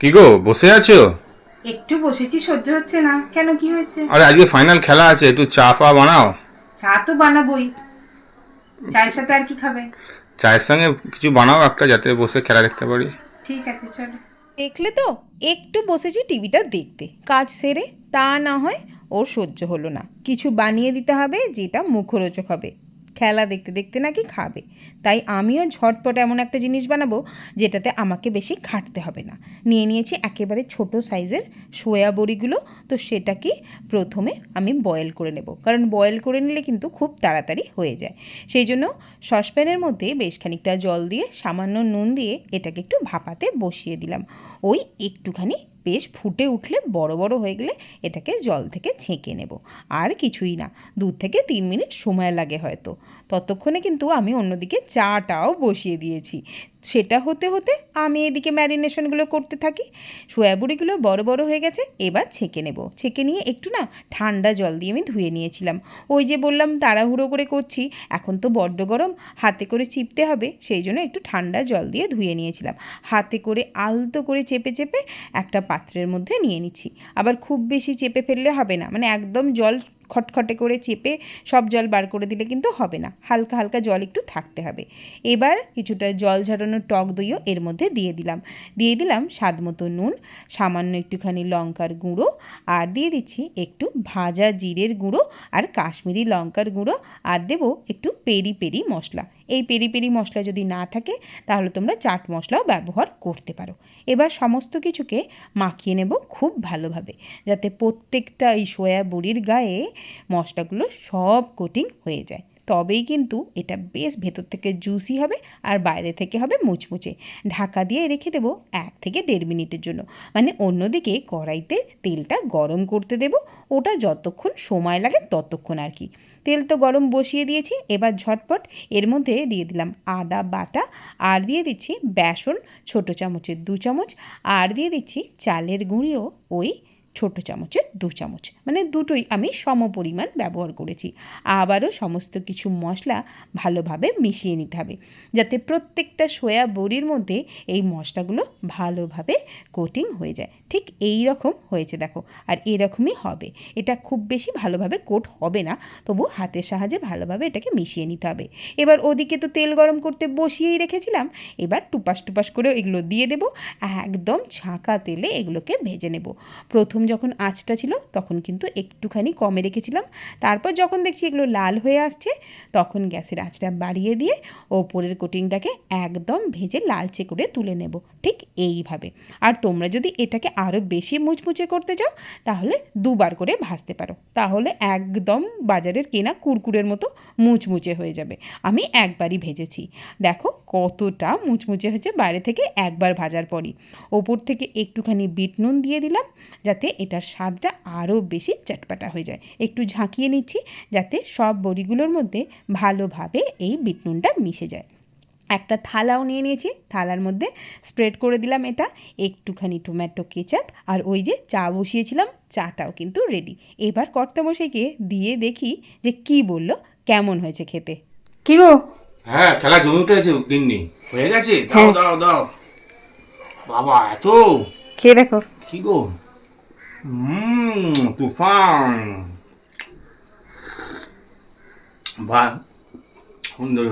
কি গো বসে আছো? একটু বসেছি সহ্য হচ্ছে না। কেন কি হয়েছে? আরে আজকে ফাইনাল খেলা আছে একটু চা ফা বানাও। চা তো বানাবোই। চায়ের সাথে আর কি খাবে? চায়ের সঙ্গে কিছু বানাও একটা যাতে বসে খেলা দেখতে পারি। ঠিক আছে চলো। দেখলে তো একটু বসেছি টিভিটা দেখতে। কাজ সেরে তা না হয় ওর সহ্য হলো না। কিছু বানিয়ে দিতে হবে যেটা মুখরোচক হবে। খেলা দেখতে দেখতে নাকি খাবে। তাই আমিও ঝটপট এমন একটা জিনিস বানাবো, যেটাতে আমাকে বেশি খাটতে হবে না। নিয়ে নিয়েছি একেবারে ছোট সাইজের সোয়া বড়িগুলো, তো সেটাকে প্রথমে আমি বয়েল করে নেব। কারণ বয়েল করে নিলে কিন্তু খুব তাড়াতাড়ি হয়ে যায়। সেই জন্য সসপ্যানের মধ্যে বেশ খানিকটা জল দিয়ে, সামান্য নুন দিয়ে এটাকে একটু ভাপাতে বসিয়ে দিলাম। ওই একটুখানি বেশ ফুটে উঠলে বড় বড় হয়ে গেলে এটাকে জল থেকে ছেঁকে নেব। আর কিছুই না, দু থেকে তিন মিনিট সময় লাগে হয়তো। ততক্ষণে কিন্তু আমি অন্যদিকে চাটাও বসিয়ে দিয়েছি। সেটা হতে হতে আমি এদিকে ম্যারিনেশনগুলো করতে থাকি। সয়াবুড়িগুলো বড় বড় হয়ে গেছে, এবার ছেঁকে নেব। ছেঁকে নিয়ে একটু না ঠান্ডা জল দিয়ে আমি ধুয়ে নিয়েছিলাম। ওই যে বললাম তাড়াহুড়ো করে করছি, এখন তো বড্ড গরম, হাতে করে চিপতে হবে, সেই জন্য একটু ঠান্ডা জল দিয়ে ধুয়ে নিয়েছিলাম। হাতে করে আলতো করে চেপে চেপে একটা পাত্রের মধ্যে নিয়ে নিচ্ছি। আবার খুব বেশি চেপে ফেললে হবে না মানে একদম জল খটখটে করে চেপে সব জল বার করে দিলে কিন্তু হবে না। হালকা হালকা জল একটু থাকতে হবে। এবার কিছুটা জল ঝরানোর টক দইও এর মধ্যে দিয়ে দিলাম। দিয়ে দিলাম স্বাদ মতো নুন, সামান্য একটুখানি লঙ্কার গুঁড়ো, আর দিয়ে দিচ্ছি একটু ভাজা জিরের গুঁড়ো আর কাশ্মীরি লঙ্কার গুঁড়ো, আর দেবো একটু পেরি পেরি মশলা। এই পেরি পেরি মশলা যদি না থাকে, তাহলে তোমরা চাট মশলাও ব্যবহার করতে পারো। এবার সমস্ত কিছুকে মাখিয়ে নেব খুব ভালোভাবে, যাতে প্রত্যেকটা এই সয়া বড়ির গায়ে মশলাগুলো সব কোটিং হয়ে যায়। তবেই কিন্তু এটা বেশ ভেতর থেকে জুসি হবে আর বাইরে থেকে হবে মুচমুচে। ঢাকা দিয়ে রেখে দেবো এক থেকে দেড় মিনিটের জন্য। মানে অন্যদিকে কড়াইতে তেলটা গরম করতে দেব। ওটা যতক্ষণ সময় লাগে ততক্ষণ আর কি। তেল তো গরম বসিয়ে দিয়েছি, এবার ঝটপট এর মধ্যে দিয়ে দিলাম আদা বাটা। আর দিয়ে দিচ্ছি বেসন ছোটো চামচের দু চামচ। আর দিয়ে দিচ্ছি চালের গুঁড়িও ওই ছোট চামচের দু চামচ। মানে দুটোই আমি সম পরিমাণ ব্যবহার করেছি। আবারও সমস্ত কিছু মশলা ভালোভাবে মিশিয়ে নিতে হবে। যাতে প্রত্যেকটা সয়া বড়ির মধ্যে এই মশলাগুলো ভালোভাবে কোটিং হয়ে যায়। ঠিক এই রকম হয়েছে দেখো। আর এরকমই হবে। এটা খুব বেশি ভালোভাবে কোট হবে না। তবু হাতের সাহায্যে ভালোভাবে এটাকে মিশিয়ে নিতে হবে। এবার ওদিকে তো তেল গরম করতে বসিয়েই রেখেছিলাম। এবার টুপাস টুপাস করে এগুলো দিয়ে দেবো। একদম ছাঁকা তেলে এগুলোকে ভেজে নেব। প্রথম যখন আঁচটা ছিল তখন কিন্তু একটুখানি কমে রেখেছিলাম। তারপর যখন দেখছি এগুলো লাল হয়ে আসছে, তখন গ্যাসের আঁচটা বাড়িয়ে দিয়ে ওপরের কোটিংটাকে একদম ভেজে লালচে করে তুলে নেব। ঠিক এইভাবে। আর তোমরা যদি এটাকে আরও বেশি মুচমুচে করতে চাও, তাহলে দুবার করে ভাজতে পারো। তাহলে একদম বাজারের কেনা কুরকুরের মতো মুচমুচে হয়ে যাবে। আমি একবারই ভেজেছি। দেখো কতটা মুচমুচে হয়েছে, বাইরে থেকে একবার ভাজার পরই। ওপর থেকে একটুখানি বিট নুন দিয়ে দিলাম, যাতে এটার স্বাদটা আরও বেশি চটপাটা হয়ে যায়। একটু ঝাঁকিয়ে নিচ্ছি যাতে সব বড়িগুলোর মধ্যে ভালোভাবে এই বিট নুনটা মিশে যায়। একটা থালাও নিয়ে নিয়েছি থালার মধ্যে স্প্রেড করে দিলাম এটা একটুখানি টমেটো কেচাপ আর ওই যে চা বসিয়েছিলাম চাটাও কিন্তু রেডি। এবার কর্তামশাইকে দিয়ে দেখি যে কি বলল কেমন হয়েছে খেতে। কি গো? হ্যাঁ খেলা জমে উঠেছে গিন্নি? হয়ে গেছে? হ্যাঁ। দাও দাও দাও। বাবা এত? খেয়ে দেখো। কি গো? হুম তুফান বাহ সুন্দর